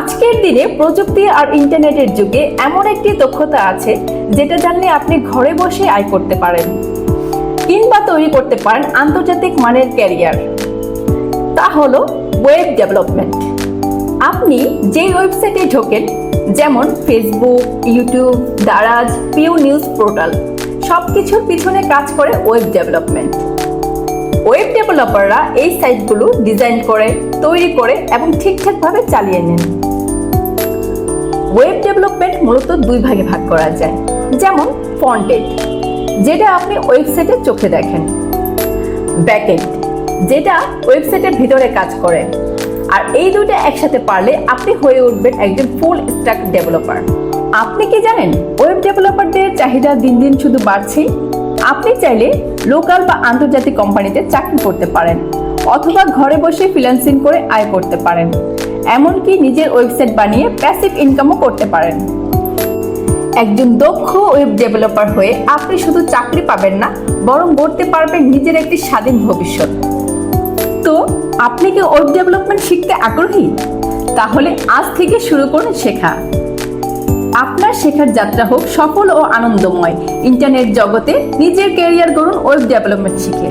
আজকের দিনে প্রযুক্তি আর ইন্টারনেটের যুগে এমন একটি দক্ষতা আছে যেটা জানলে আপনি ঘরে বসে আয় করতে পারেন কিংবা তৈরি করতে পারেন আন্তর্জাতিক মানের ক্যারিয়ার। তা হলো ওয়েব ডেভেলপমেন্ট। আপনি যেই ওয়েবসাইটে ঢোকেন, যেমন ফেসবুক, ইউটিউব, দারাজ, পিউ নিউজ পোর্টাল সব কিছুর পিছনে কাজ করে ওয়েব ডেভেলপমেন্ট। ওয়েব ডেভেলপাররা এই সাইটগুলো ডিজাইন করে, তৈরি করে এবং ঠিকঠাকভাবে চালিয়ে নেন। ওয়েব ডেভেলপমেন্ট মূলত দুই ভাগে ভাগ করা যায়। যেমন ফ্রন্টেড যেটা আপনি ওয়েবসাইটে চোখে দেখেন। ব্যাকএন্ড যেটা ওয়েবসাইটের ভিতরে কাজ করে। আর এই দুটো একসাথে পারলে আপনি হয়ে উঠবেন একজন ফুল স্ট্যাক ডেভেলপার আপনি কি জানেন ওয়েব ডেভেলপারদের চাহিদা দিন দিন শুধু বাড়ছেই? আপনি চাইলে লোকাল বা আন্তর্জাতিক কোম্পানিতে চাকরি করতে পারেন, অথবা ঘরে বসে ফ্রিল্যান্সিং করে আয় করতে পারেন। এমনকি নিজের ওয়েবসাইট বানিয়ে প্যাসিভ ইনকামও করতে পারেন। একজন দক্ষ ওয়েব ডেভেলপার হয়ে আপনি শুধু চাকরি পাবেন না, বরং গড়তে পারবেন নিজের একটি স্বাধীন ভবিষ্যৎ। তো, আপনি কি ওয়েব ডেভেলপমেন্ট শিখতে আগ্রহী? তাহলে আজ থেকে শুরু করুন শেখা। আপনার শেখার যাত্রা হোক সফল ও আনন্দময়। ইন্টারনেট জগতে নিজের ক্যারিয়ার গড়ুন ওয়েব ডেভেলপমেন্ট শিখে।